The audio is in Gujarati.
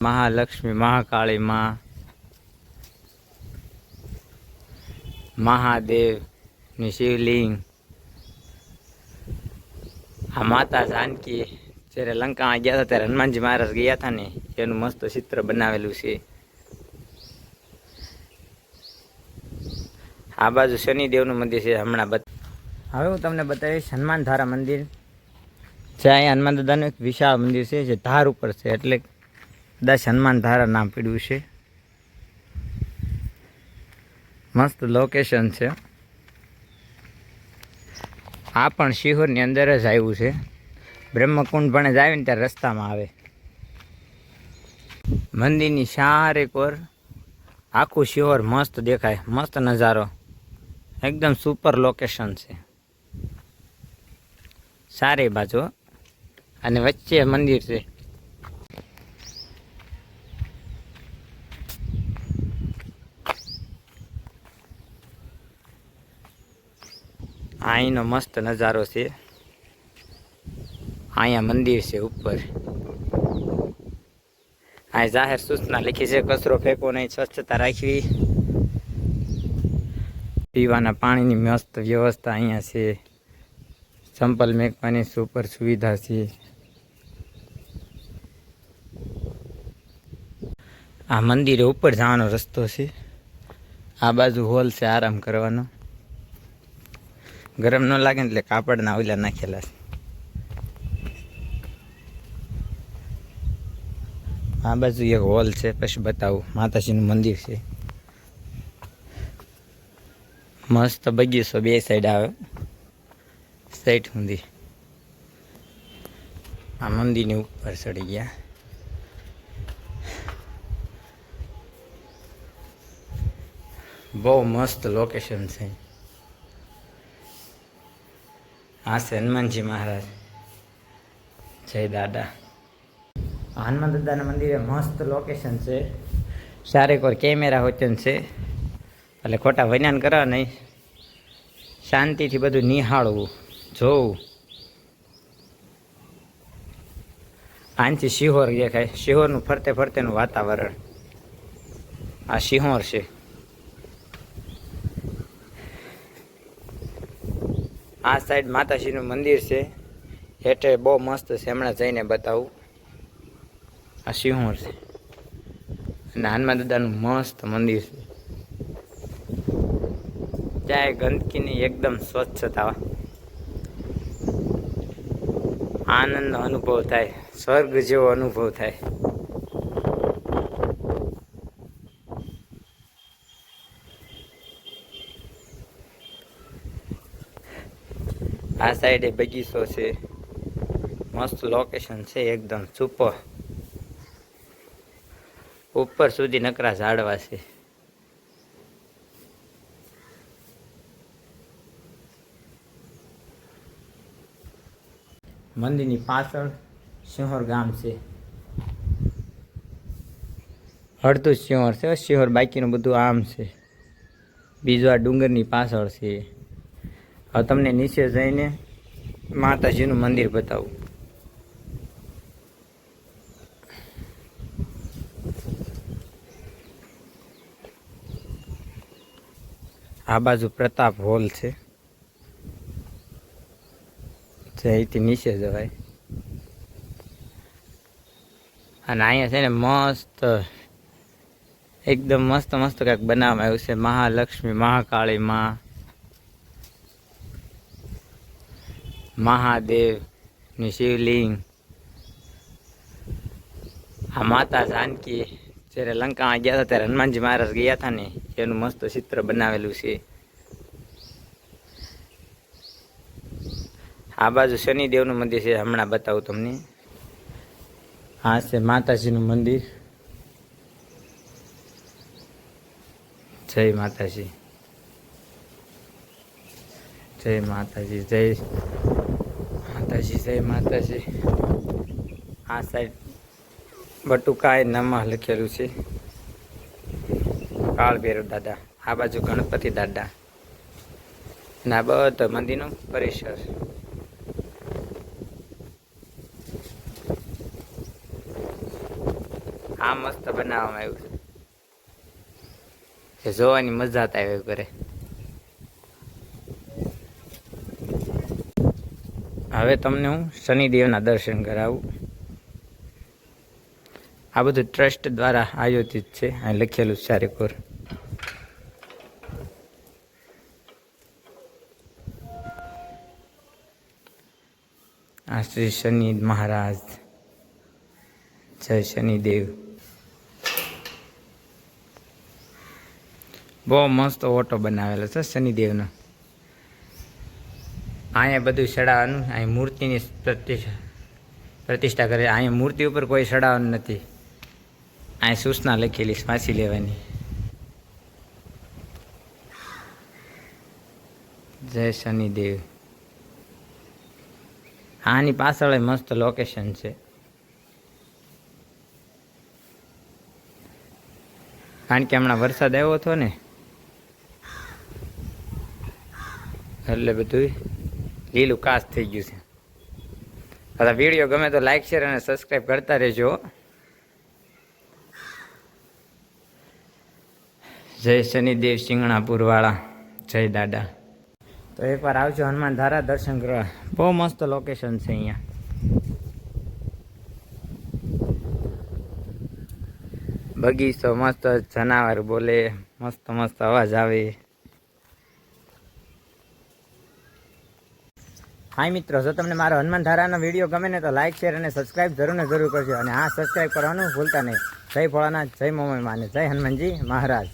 મહાલક્ષ્મી મહાકાળી માં મહાદેવની શિવલિંગ, આ માતા જાનકી, જ્યારે લંકામાં ગયા હતા, ત્યારે હનુમાનજી મહારાજ ગયા હતા ને, એનું મસ્ત ચિત્ર બનાવેલું છે. આ બાજુ શનિદેવનું મંદિર છે, હમણાં હવે હું તમને બતાવીશ હનુમાન ધારા મંદિર. જે અહીંયા હનુમાન દાદાનું એક વિશાળ મંદિર છે, જે ધાર ઉપર છે, એટલે કદાચ હનુમાન ધારા નામ પીડ્યું છે. મસ્ત લોકેશન છે. આ પણ શિહોરની અંદર જ આવ્યું છે. બ્રહ્મકુંડ પણ જ આવીને ત્યાં રસ્તામાં આવે. મંદિરની ચારેક ઓર આખું શિહોર મસ્ત દેખાય, મસ્ત નજારો. એકદમ સુપર લોકેશન છે. સારી બાજુ. અને વચ્ચે મંદિર છે. અહીંનો મસ્ત નજારો છે. અહીંયા મંદિર છે ઉપર. અહીં જાહેર સૂચના લખી છે, કચરો ફેંકવો નહીં, સ્વચ્છતા રાખવી. પીવાના પાણીની મસ્ત વ્યવસ્થા અહીંયા છે. સંપલ મેકવાની સુપર સુવિધા છે. આ મંદિરે ઉપર જવાનો રસ્તો છે. આ બાજુ હોલ છે આરામ કરવાનો. ગરમ ન લાગે એટલે કાપડના ઓલા નાખેલા છે. આ બાજુ એક હોલ છે, પછી બતાવું. માતાજીનું મંદિર છે. મસ્ત બગીચો બે સાઈડ આવે. સાઈડ સુધી. આ મંદિરની ઉપર ચડી ગયા. બહુ મસ્ત લોકેશન છે. આ છે હનુમાનજી મહારાજ. જય દાદા. હનુમાન દાદાના મંદિરે મસ્ત લોકેશન છે. ચારેક વાર કેમેરા વચન છે. એટલે ખોટા વૈનાન કરવા નહીં શાંતિથી બધું નિહાળવું, જોવું. આનથી શિહોર દેખાય. શિહોરનું ફરતે ફરતેનું વાતાવરણ. આ શિહોર છે. આ સાઈડ માતાજીનું મંદિર છે. હેઠે બહુ મસ્ત છે, હમણાં જઈને બતાવું. આ સિંહોર છે. અને હનુમાન દાદાનું મસ્ત મંદિર છે. ત્યાં ગંદકીની એકદમ સ્વચ્છતા. આનંદનો અનુભવ થાય, સ્વર્ગ જેવો અનુભવ થાય. આ સાઈડે બગીચો છે. મસ્ત લોકેશન છે એકદમ સુપર ઉપર સુધી નકરા ઝાડવા છે. મંદિરની પાછળ સિંહોર ગામ છે. હળતું સિંહોર છે સિંહોર બાકીનું બધું આમ છે. બીજું આ ડુંગરની પાછળ છે. હવે તમને નીચે જઈને માતાજીનું મંદિર બતાવું. આ બાજુ પ્રતાપ હોલ છે. જે અહીંથી નીચે જવાય. અને અહીંયા છે ને મસ્ત, એકદમ મસ્ત મસ્ત કંઈક બનાવવામાં આવ્યું છે. મહાલક્ષ્મી, મહાકાળી માં મહાદેવની શિવલિંગ. આ માતા જાનકી જ્યારે લંકામાં ગયા હતા ત્યારે હનુમાનજી મહારાજ ગયા હતા ને, એનું મસ્ત ચિત્ર બનાવેલું છે. આ બાજુ શનિદેવનું મંદિર છે, હમણાં બતાવું તમને. આ છે માતાજીનું મંદિર. જય માતાજી. જય માતાજી, જય માતાજી, જય માતાજી. આ સાઈડ બટુકાય નમઃ લખેલું છે. કાળ દાદા. આ બાજુ ગણપતિ દાદા. ના આ મંદિરનો પરિસર. આ મસ્ત બનાવવામાં આવ્યું છે. જોવાની મજા જ આવે કરે. હવે તમને હું શનિદેવના દર્શન કરાવું. આ બધું ટ્રસ્ટ દ્વારા આયોજિત છે. અહીં લખેલું છે ચારેકોર આ શ્રી શનિ મહારાજ. જય શનિદેવ. બહુ મસ્ત ઓટો બનાવેલો છે શનિદેવનો. અહીંયા બધું સડાવવાનું અહીં મૂર્તિની પ્રતિષ્ઠા પ્રતિષ્ઠા કરે. અહીંયા મૂર્તિ ઉપર કોઈ સડાવવાનું નથી. અહીં સૂચના લખેલી વાંચી લેવાની. જય શનિદેવ. આની પાછળ મસ્ત લોકેશન છે. કારણ કે હમણાં વરસાદ આવ્યો હતો ને, એટલે બધું લીલું કાસ થઈ ગયું છે. અથવા વીડિયો ગમે તો લાઈક શેર અને સબસ્ક્રાઈબ કરતા રહેજો. જય શનિદેવ સિંગણાપુર વાળા જય દાદા. તો એકવાર આવજો હનુમાન ધારા દર્શન કરવા. બહુ મસ્ત લોકેશન છે અહીંયા. બગીચો મસ્ત, જનાવર બોલે મસ્ત મસ્ત અવાજ આવે. હાય મિત્રો, જો તમને મારો હનુમાન ધારાનો વીડિયો ગમે ને તો લાઇક શેર અને સબસ્ક્રાઇબ જરૂર ને જરૂર કરજો. અને હા સબસ્ક્રાઇબ કરવાનું ભૂલતા નહીં. જય ભોળાનાથ, જય મોમય માને. જય હનુમાનજી મહારાજ.